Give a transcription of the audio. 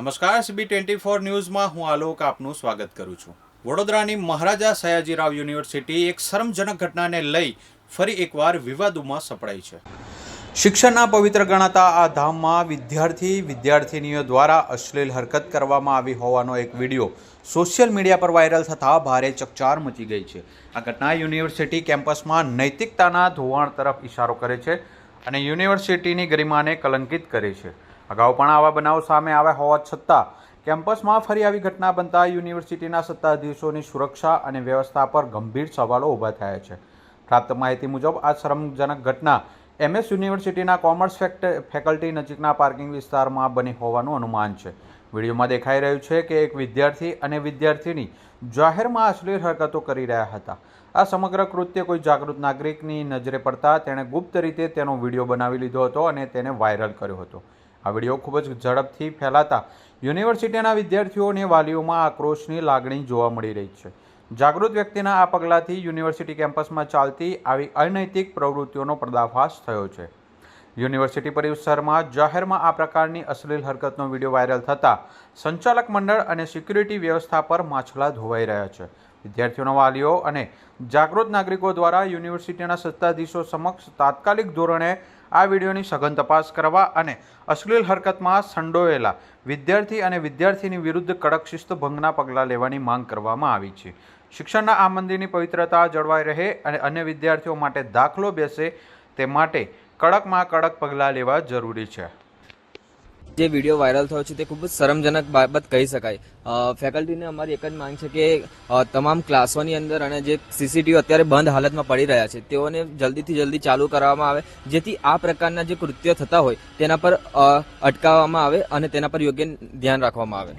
નમસ્કાર CB twenty four ન્યૂઝમાં હું આલોક આપનું સ્વાગત કરું છું. વડોદરાની મહારાજા સયાજીરાવ યુનિવર્સિટી એક શરમજનક ઘટનાને લઈ ફરી એકવાર વિવાદોમાં સપડાઈ છે. શિક્ષણના પવિત્ર ગણાતા આ ધામમાં વિદ્યાર્થી વિદ્યાર્થિનીઓ દ્વારા અશ્લીલ હરકત કરવામાં આવી હોવાનો એક વીડિયો સોશિયલ મીડિયા પર વાયરલ થતાં ભારે ચકચાર મચી ગઈ છે. આ ઘટના યુનિવર્સિટી કેમ્પસમાં નૈતિકતાના ધોવાણ તરફ ઇશારો કરે છે અને યુનિવર્સિટીની ગરિમાને કલંકિત કરે છે. અગાઉ પણ આવા બનાવો સામે આવ્યા હોવા છતાં, કેમ્પસમાં ફરી આવી ઘટના બનતા યુનિવર્સિટીના સત્તાધીશોની સુરક્ષા અને વ્યવસ્થા પર ગંભીર સવાલો ઊભા થયા છે. પ્રાપ્ત માહિતી મુજબ, આ શરમજનક ઘટના એમએસ યુનિવર્સિટીના કોમર્સ ફેકલ્ટી નજીકના પાર્કિંગ વિસ્તારમાં બની હોવાનું અનુમાન છે. વિડીયોમાં દેખાઈ રહ્યું છે કે એક વિદ્યાર્થી અને વિદ્યાર્થીની જાહેરમાં અશ્લીલ હરકતો કરી રહ્યા હતા. આ સમગ્ર કૃત્ય કોઈ જાગૃત નાગરિકની નજરે પડતા તેણે ગુપ્ત રીતે તેનો વીડિયો બનાવી લીધો હતો અને તેને વાયરલ કર્યો હતો. આ વીડિયો ખૂબ જ ઝડપથી ફેલાતા યુનિવર્સિટીના વિદ્યાર્થીઓ અને વાલીઓમાં આક્રોશની લાગણી જોવા મળી રહી છે. જાગૃત વ્યક્તિના આ પગલાંથી યુનિવર્સિટી કેમ્પસમાં ચાલતી આવી અનૈતિક પ્રવૃત્તિઓનો પર્દાફાશ થયો છે. યુનિવર્સિટી પરિસરમાં જાહેરમાં આ પ્રકારની અશ્લીલ હરકતનો વીડિયો વાયરલ થતાં સંચાલક મંડળ અને સિક્યુરિટી વ્યવસ્થા પર માછલા ધોવાઈ રહ્યા છે. વિદ્યાર્થીઓના વાલીઓ અને જાગૃત નાગરિકો દ્વારા યુનિવર્સિટીના સત્તાધીશો સમક્ષ તાત્કાલિક ધોરણે આ વિડીયોની સઘન તપાસ કરવા અને અશ્લીલ હરકતમાં સંડોયેલા વિદ્યાર્થી અને વિદ્યાર્થીની વિરુદ્ધ કડક શિસ્ત ભંગના પગલાં લેવાની માંગ કરવામાં આવી છે. શિક્ષણના આ મંદિરની પવિત્રતા જળવાઈ રહે અને અન્ય વિદ્યાર્થીઓ માટે દાખલો બેસે તે માટે કડકમાં કડક પગલાં લેવા જરૂરી છે. જે વીડિયો વાયરલ થયો છે તે ખૂબ જ શરમજનક બાબત કહી શકાય. ફેકલ્ટીને અમારી એક જ માંગ છે કે તમામ ક્લાસોની અંદર અને જે સીસીટીવી અત્યારે બંધ હાલતમાં પડી રહ્યા છે, તેઓને જલ્દીથી જલ્દી ચાલુ કરવામાં આવે, જેથી આ પ્રકારના જે કૃત્યો થતા હોય, તેના પર અટકાવવામાં આવે અને તેના પર યોગ્ય ધ્યાન રાખવામાં આવે.